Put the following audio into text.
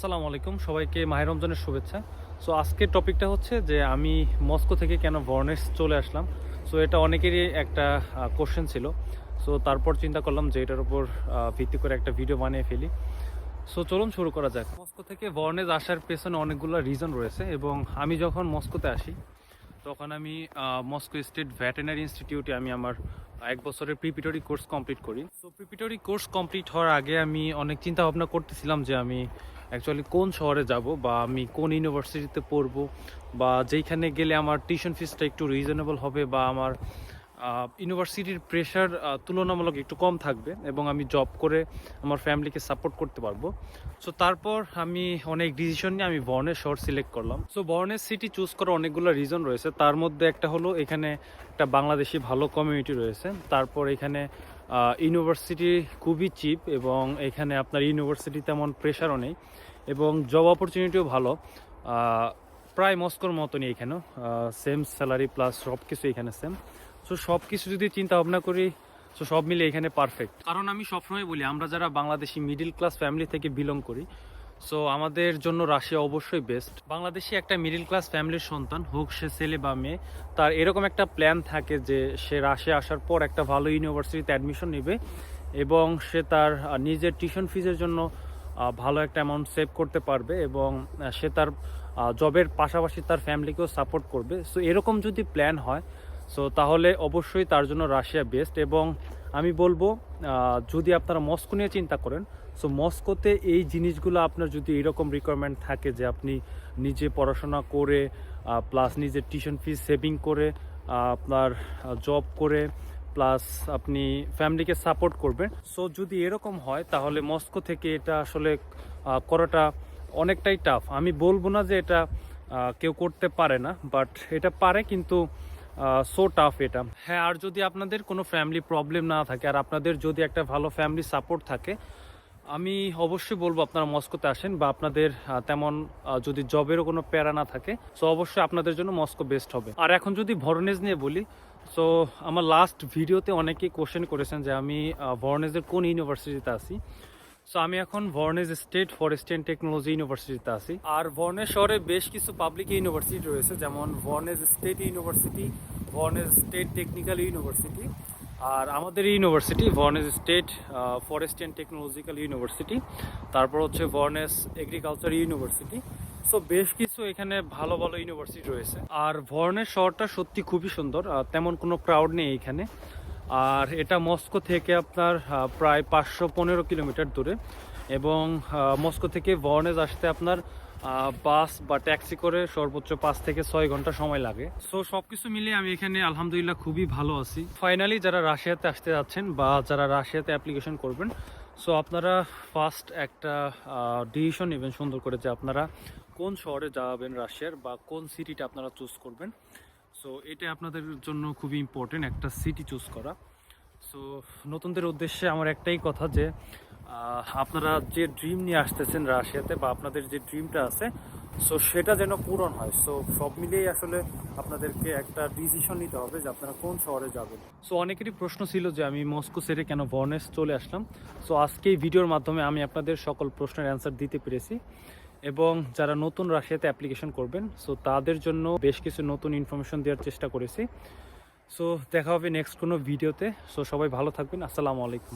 আসসালামু আলাইকুম, সবাইকে মাহের রমজানের শুভেচ্ছা। সো আজকের টপিকটা হচ্ছে যে আমি মস্কো থেকে কেন ভর্নেস চলে আসলাম। সো এটা অনেকেরই একটা কোশ্চেন ছিল। সো তারপর চিন্তা করলাম যে এটার উপর ভিত্তি করে একটা ভিডিও বানিয়ে ফেলি। সো চলুন শুরু করা যাক। মস্কো থেকে ভর্নেজ আসার পেছনে অনেকগুলো রিজন রয়েছে এবং আমি যখন মস্কোতে আসি, তখন আমি মস্কো স্টেট ভেটেনারি ইনস্টিটিউটে আমি আমার এক বছরের প্রিপিটরি কোর্স কমপ্লিট করি। সো প্রিপিটরি কোর্স কমপ্লিট হওয়ার আগে আমি অনেক চিন্তা ভাবনা করতেছিলাম যে আমি অ্যাকচুয়ালি কোন শহরে যাব বা আমি কোন ইউনিভার্সিটিতে পড়ব বা যেইখানে গেলে আমার টিউশন ফিসটা একটু রিজনেবল হবে বা আমার ইউনিভার্সিটির প্রেশার তুলনামূলক একটু কম থাকবে এবং আমি জব করে আমার ফ্যামিলিকে সাপোর্ট করতে পারব। সো তারপর আমি অনেক ডিসিশন নিয়ে আমি বর্ণের শহর সিলেক্ট করলাম। সো বর্ণের সিটি চুজ করার অনেকগুলো রিজন রয়েছে। তার মধ্যে একটা হলো এখানে একটা বাংলাদেশি ভালো কমিউনিটি রয়েছে। তারপর এখানে ইউনিভার্সিটি খুবই চিপ এবং এখানে আপনার ইউনিভার্সিটি তেমন প্রেশারও নেই এবং জব অপরচুনিটিও ভালো। প্রায় মস্কোর মতনই এখানেও। সেম স্যালারি প্লাস সব কিছু এখানে সেম সো সব কিছু যদি চিন্তা ভাবনা করি সো সব মিলে এখানে পারফেক্ট কারণ আমি সবসময় বলি, আমরা যারা বাংলাদেশি মিডিল ক্লাস ফ্যামিলি থেকে বিলং করি সো আমাদের জন্য রাশিয়া অবশ্যই বেস্ট বাংলাদেশি একটা মিডিল ক্লাস ফ্যামিলির সন্তান, হোক সে ছেলে বা মেয়ে, তার এরকম একটা প্ল্যান থাকে যে, সে রাশিয়া আসার পর একটা ভালো ইউনিভার্সিটিতে অ্যাডমিশন নেবে, এবং সে তার নিজের টিউশন ফিজের জন্য ভালো একটা অ্যামাউন্ট সেভ করতে পারবে, এবং সে তার জবের পাশাপাশি তার ফ্যামিলিকেও সাপোর্ট করবে। সো এরকম যদি প্ল্যান হয় সো তাহলে অবশ্যই তার জন্য রাশিয়া বেস্ট এবং আমি বলব যদি আপনারা মস্কো নিয়ে চিন্তা করেন সো মস্কোতে এই জিনিসগুলো আপনার যদি এরকম রিকোয়ারমেন্ট থাকে যে আপনি নিজে পড়াশোনা করে প্লাস নিজের টিউশন ফিস সেভিং করে আপনার জব করে প্লাস আপনি ফ্যামিলিকে সাপোর্ট করবেন। সো যদি এরকম হয়, তাহলে মস্কো থেকে এটা আসলে করাটা অনেকটাই টাফ আমি বলব না যে এটা কেউ করতে পারে না বাট এটা পারে, কিন্তু সো টাফ এটা। হ্যাঁ আর যদি আপনাদের কোনো ফ্যামিলি প্রবলেম না থাকে, আর আপনাদের যদি একটা ভালো ফ্যামিলি সাপোর্ট থাকে, আমি অবশ্যই বলব আপনারা মস্কোতে আসেন বা আপনাদের তেমন যদি জবেরও কোনো প্যারা না থাকে সো অবশ্যই আপনাদের জন্য মস্কো বেস্ট হবে। আর এখন যদি ভরনেজ নিয়ে বলি সো আমার লাস্ট ভিডিওতে অনেকেই কোশ্চেন করেছেন যে আমি ভরনেজের কোন ইউনিভার্সিটিতে আছি। সো আমি এখন Voronezh state forest and technology ইউনিভার্সিটিতে আছি। আর ভর্নেজ শহরে বেশ কিছু পাবলিক ইউনিভার্সিটি রয়েছে, যেমন Voronezh state university Voronezh state technical university আর আমাদের university Voronezh state forest and technological university তারপর হচ্ছে ভর্নেজ এগ্রিকালচার ইউনিভার্সিটি সো বেশ কিছু এখানে ভালো ভালো ইউনিভার্সিটি রয়েছে। আর ভর্নের শহরটা সত্যি খুবই সুন্দর তেমন কোনো ক্রাউড নেই এখানে। আর এটা মস্কো থেকে আপনার প্রায় পাঁচশো পনেরো কিলোমিটার দূরে এবং মস্কো থেকে ভর্নেজ আসতে আপনার বাস বা ট্যাক্সি করে সর্বোচ্চ পাঁচ থেকে ছয় ঘণ্টা সময় লাগে। সো সব কিছু মিলিয়ে আমি এখানে আলহামদুলিল্লাহ খুবই ভালো আছি। ফাইনালি যারা রাশিয়াতে আসতে যাচ্ছেন বা যারা রাশিয়াতে অ্যাপ্লিকেশন করবেন সো আপনারা ফার্স্ট একটা ডিসিশন নেবেন সুন্দর করে যে আপনারা কোন শহরে যাবেন রাশিয়ার বা কোন সিটিটা আপনারা চুজ করবেন। সো এটা আপনাদের জন্য খুবই ইম্পর্টেন্ট একটা সিটি চুজ করা। সো নতুনদের উদ্দেশ্যে আমার একটাই কথা যে আপনারা যে ড্রিম নিয়ে আসতেছেন রাশিয়াতে বা আপনাদের যে ড্রিমটা আছে সো সেটা যেন পূরণ হয়। সো সব মিলিয়েই আসলে আপনাদেরকে একটা ডিসিশন নিতে হবে যে আপনারা কোন শহরে যাবেন। সো অনেকেরই প্রশ্ন ছিল যে আমি মস্কো সেরে কেন ভর্নেস চলে আসলাম। সো আজকে এই ভিডিওর মাধ্যমে আমি আপনাদের সকল প্রশ্নের অ্যান্সার দিতে পেরেছি। এবং যারা নতুন রাশিয়াতে অ্যাপ্লিকেশন করবেন সো তাদের জন্য বেশ কিছু নতুন ইনফরমেশন দেওয়ার চেষ্টা করেছি। সো দেখা হবে নেক্সট কোনো ভিডিওতে সো সবাই ভালো থাকবেন। আসসালামু আলাইকুম।